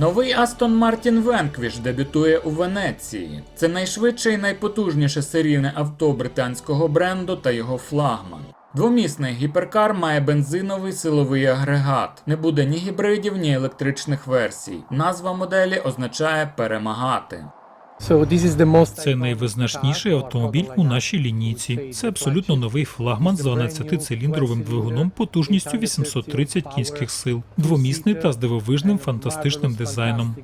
Новий Aston Martin Vanquish дебютує у Венеції. Це найшвидше і найпотужніше серійне авто британського бренду та його флагман. Двомісний гіперкар має бензиновий силовий агрегат. Не буде ні гібридів, ні електричних версій. Назва моделі означає перемагати. Це найвизначніший автомобіль у нашій лінійці. Це абсолютно новий флагман з 12-циліндровим двигуном потужністю 830 кінських сил, двомісний та з дивовижним фантастичним дизайном.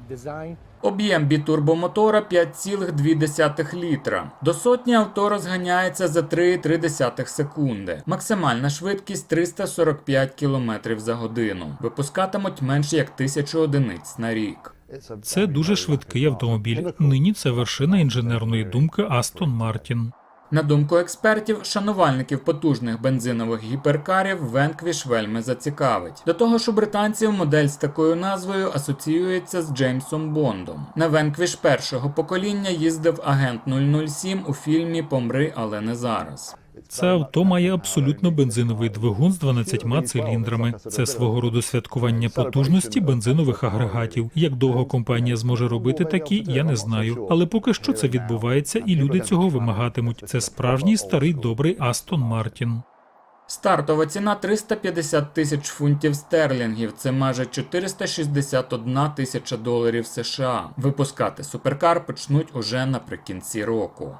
Об'єм бітурбомотора 5,2 літра. До сотні авто розганяється за 3,3 секунди. Максимальна швидкість 345 км за годину. Випускатимуть менше як 1000 одиниць на рік. Це дуже швидкий автомобіль. Нині це вершина інженерної думки Aston Martin. На думку експертів, шанувальників потужних бензинових гіперкарів Vanquish вельми зацікавить. До того ж, у британців модель з такою назвою асоціюється з Джеймсом Бондом. На Vanquish першого покоління їздив агент 007 у фільмі Помри, але не зараз. Це авто має абсолютно бензиновий двигун з 12 циліндрами. Це свого роду святкування потужності бензинових агрегатів. Як довго компанія зможе робити такі, я не знаю. Але поки що це відбувається, і люди цього вимагатимуть. Це справжній старий добрий Астон Мартін. Стартова ціна 350 тисяч фунтів стерлінгів. Це майже 461 тисяча доларів США. Випускати суперкар почнуть уже наприкінці року.